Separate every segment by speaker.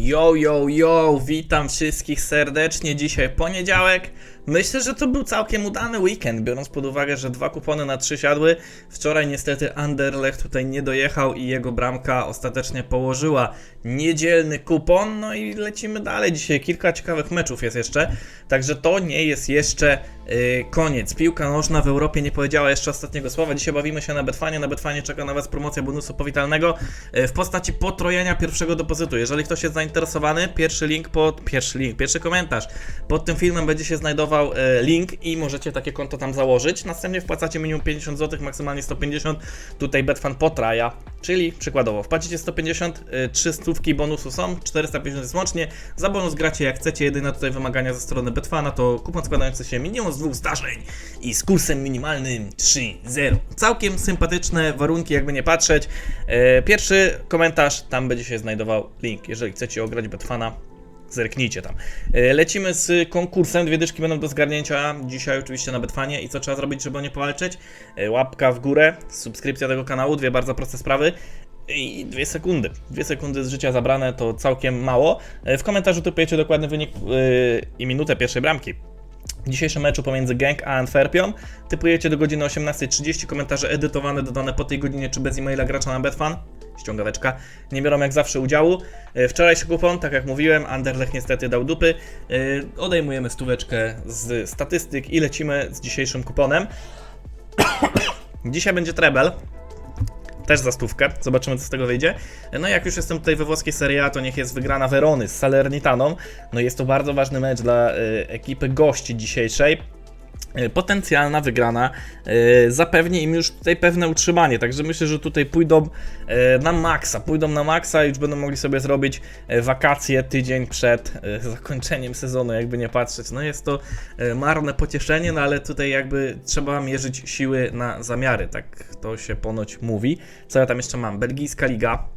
Speaker 1: Yo, yo, yo, witam wszystkich serdecznie. Dzisiaj poniedziałek. Myślę, że to był całkiem udany weekend, biorąc pod uwagę, że dwa kupony na trzy siadły. Wczoraj niestety Anderlecht tutaj nie dojechał i jego bramka ostatecznie położyła niedzielny kupon. No i lecimy dalej. Dzisiaj kilka ciekawych meczów jest jeszcze, także to nie jest jeszcze yy, koniec. Piłka nożna w Europie nie powiedziała jeszcze ostatniego słowa. Dzisiaj bawimy się na Betfanie. Na Betfanie czeka na Was promocja bonusu powitalnego yy, w postaci potrojenia pierwszego depozytu. Jeżeli ktoś jest zainteresowany, pierwszy link pod pierwszy link, pierwszy komentarz pod tym filmem będzie się znajdował e, link i możecie takie konto tam założyć. Następnie wpłacacie minimum 50 zł, maksymalnie 150. Tutaj Betfan potraja, czyli przykładowo wpłacicie 150, e, 3 stówki bonusu są, 450 jest łącznie. Za bonus gracie jak chcecie. Jedyne tutaj wymagania ze strony Betfana to kupon składający się minimum z dwóch zdarzeń i z kursem minimalnym 3-0. Całkiem sympatyczne warunki, jakby nie patrzeć. E, Pierwszy komentarz, tam będzie się znajdował link. Jeżeli chcecie ograć Betfana, zerknijcie tam. E, Lecimy z konkursem. Dwie dyszki będą do zgarnięcia dzisiaj oczywiście na Betfanie. I co trzeba zrobić, żeby o nie powalczyć? E, Łapka w górę, subskrypcja tego kanału, dwie bardzo proste sprawy. I dwie sekundy. Dwie sekundy z życia zabrane to całkiem mało. E, W komentarzu typujecie dokładny wynik i minutę pierwszej bramki. W dzisiejszym meczu pomiędzy Genk a Antwerpią typujecie do godziny 18.30 komentarze edytowane, dodane po tej godzinie czy bez e-maila gracza na Betfan. Ściągaweczka. Nie biorą jak zawsze udziału. E, Wczorajszy kupon, tak jak mówiłem, Anderlecht niestety dał dupy. E, Odejmujemy stóweczkę z statystyk i lecimy z dzisiejszym kuponem. Dzisiaj będzie trebel. Też za stówkę. Zobaczymy, co z tego wyjdzie. No i jak już jestem tutaj we włoskiej Serie A, to niech jest wygrana Werony z Salernitaną. No jest to bardzo ważny mecz dla y, ekipy gości dzisiejszej. Y, Potencjalna wygrana y, zapewni im już tutaj pewne utrzymanie, także myślę, że tutaj pójdą y, na maksa, pójdą na maksa i już będą mogli sobie zrobić wakacje tydzień przed zakończeniem sezonu, jakby nie patrzeć. No jest to marne pocieszenie, no ale tutaj jakby trzeba mierzyć siły na zamiary, tak to się ponoć mówi. Co ja tam jeszcze mam? Belgijska Liga,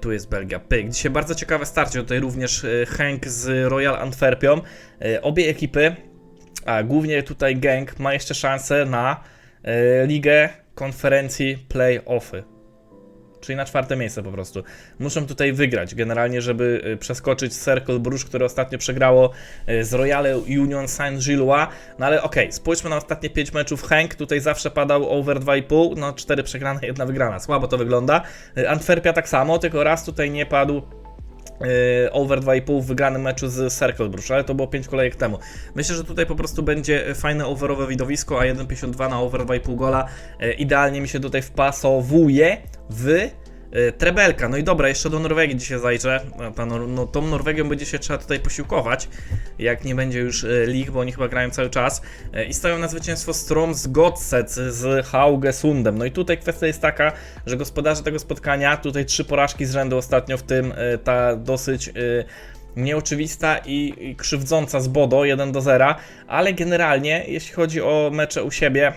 Speaker 1: Tu jest Belgia. Pyk. Dzisiaj bardzo ciekawe starcie. Tutaj również Henk z Royal Antwerpią. Obie ekipy, a głównie tutaj Genk, ma jeszcze szansę na e, ligę konferencji play-offy. Czyli na czwarte miejsce po prostu. Muszą tutaj wygrać, generalnie, żeby e, przeskoczyć Cercle Bruges, które ostatnio przegrało e, z Royale Union Saint-Gillois. No ale okej, spójrzmy na ostatnie 5 meczów. Henk tutaj zawsze padał over 2,5, no 4 przegrane, jedna wygrana. Słabo to wygląda. Antwerpia tak samo, tylko raz tutaj nie padł over 2,5 w wygranym meczu z Cercle Bruges, ale to było 5 kolejek temu. Myślę, że tutaj po prostu będzie fajne overowe widowisko, a 1,52 na over 2,5 gola e, idealnie mi się tutaj wpasowuje w e, Trebelka. No i dobra, jeszcze do Norwegii dzisiaj zajrzę. Ta Nor- no, tą Norwegią będzie się trzeba tutaj posiłkować, jak nie będzie już e, lig, bo oni chyba grają cały czas. E, I stoją na zwycięstwo Stroms Godset z Haugesundem. No i tutaj kwestia jest taka, że gospodarze tego spotkania, tutaj trzy porażki z rzędu ostatnio, w tym ta dosyć nieoczywista i, krzywdząca z Bodo 1 do 0, ale generalnie jeśli chodzi o mecze u siebie,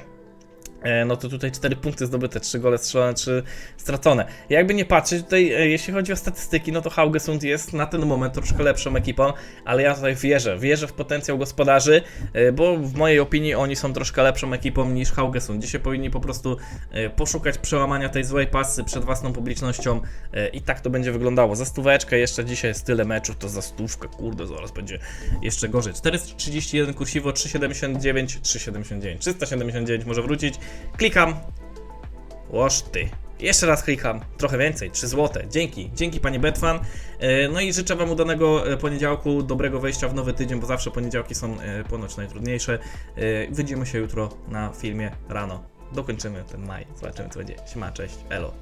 Speaker 1: no to tutaj 4 punkty zdobyte, 3 gole strzelone, 3 stracone. Jakby nie patrzeć, tutaj e, jeśli chodzi o statystyki, no to Haugesund jest na ten moment troszkę lepszą ekipą, ale ja tutaj wierzę, wierzę w potencjał gospodarzy, e, bo w mojej opinii oni są troszkę lepszą ekipą niż Haugesund. Dzisiaj powinni po prostu e, poszukać przełamania tej złej pasy przed własną publicznością e, i tak to będzie wyglądało. Za stóweczkę jeszcze dzisiaj jest tyle meczów, to za stówkę, kurde, zaraz będzie jeszcze gorzej. 431 kursiwo, 379, 379, 379 może wrócić. Klikam. Łoż ty. Jeszcze raz klikam, trochę więcej, 3 złote. Dzięki, dzięki panie Betfan. E, No i życzę wam udanego e, poniedziałku, dobrego wejścia w nowy tydzień, bo zawsze poniedziałki są e, ponoć najtrudniejsze. Widzimy się jutro na filmie rano. Dokończymy ten maj, zobaczymy co będzie. Siema, cześć, elo.